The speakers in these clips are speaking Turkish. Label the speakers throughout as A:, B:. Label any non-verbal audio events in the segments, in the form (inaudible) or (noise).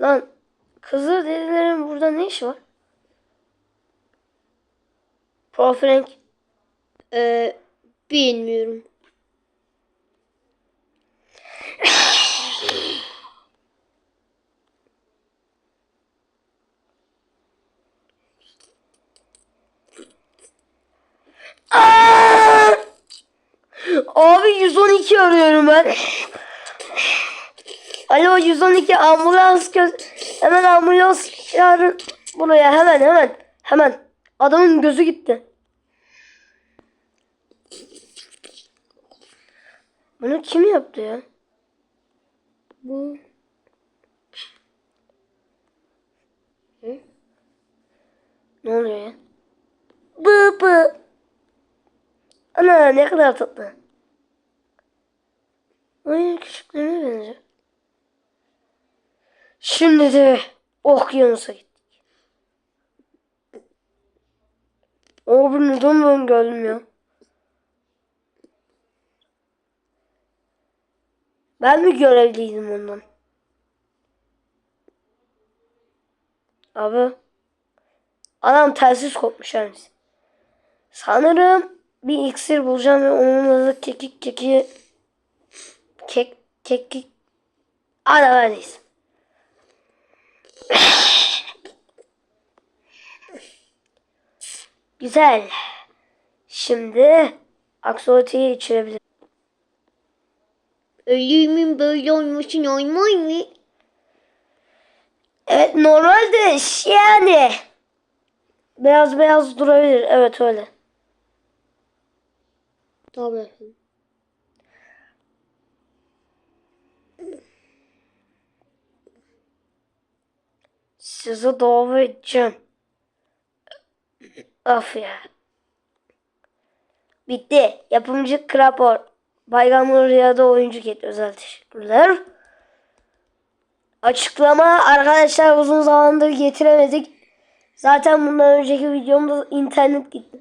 A: Lan Kızıl delilerin burada ne işi var? Profil renk.
B: Ee, bilmiyorum.
A: Aa! Abi 112 arıyorum ben. Alo 112 ambulans göz. Hemen ambulans çağırın buraya hemen hemen. Hemen. Adamın gözü gitti. Bunu kim yaptı ya?
B: Bu
A: Ne oluyor ya? Bı bı. Ana ne kadar tatlı. Ay küçüklerine benziyor. Şimdi de okyanusa gittik. Abi neden ben geldim ya? Ben mi görevliydim ondan? Abi. Adam telsiz kopmuş yani. Sanırım bir iksir bulacağım ve onunla da kekik keki kek kekik Hadi verdeyiz. Güzel. Şimdi aksolotiyi içirebilirim.
B: ölümün böyle olması normal mi?
A: Evet normalde ş- yani beyaz beyaz durabilir. Evet öyle.
B: Tabii efendim.
A: Sizi dava edeceğim. Of ya. Bitti. Yapımcı Krapor. Baygamur Rüya'da oyuncu ket. Özel teşekkürler. Açıklama arkadaşlar uzun zamandır getiremedik. Zaten bundan önceki videomda internet gitti.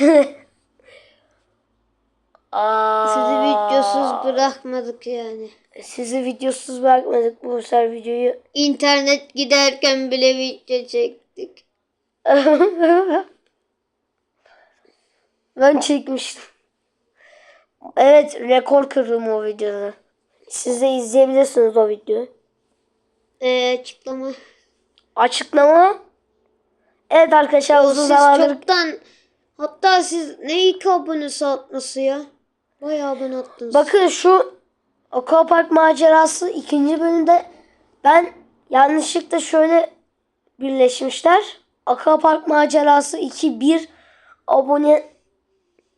A: (laughs) Aa,
B: bırakmadık yani.
A: sizi videosuz bırakmadık bu sefer videoyu.
B: İnternet giderken bile video çektik. (laughs)
A: ben çekmiştim. Evet rekor kırdım o videoda. Siz de izleyebilirsiniz o videoyu.
B: Ee, açıklama.
A: Açıklama. Evet arkadaşlar uzun
B: Siz
A: zamandır
B: çoktan hatta siz ne ilk abonesi atması ya? Bayağı abone attınız.
A: bakın şu Aquapark macerası ikinci bölümde ben yanlışlıkla şöyle birleşmişler. Aquapark macerası 2 1 abone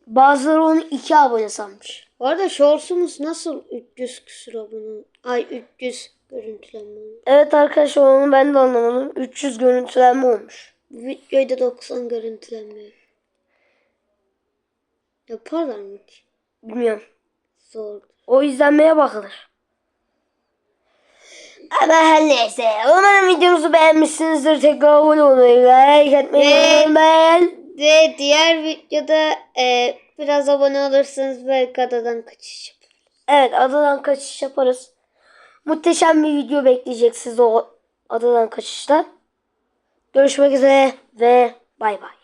A: bazıları onu 2 abone sanmış.
B: Bu arada Shorts'umuz nasıl 300 küsur abone? Ay 300 görüntülenme.
A: Evet arkadaşlar onu ben de anlamadım. 300 görüntülenme olmuş.
B: Bu videoyu da 90 görüntülenme. Yaparlar mı ki?
A: Bilmiyorum.
B: Zor.
A: O izlenmeye bakılır. Ama her neyse. Umarım videomuzu beğenmişsinizdir. Tekrar abone olmayı, like etmeyi unutmayın.
B: Ve diğer videoda e, biraz abone olursanız belki adadan kaçış yaparız.
A: Evet adadan kaçış yaparız. Muhteşem bir video bekleyecek sizi o adadan kaçışta. Görüşmek üzere ve bay bay.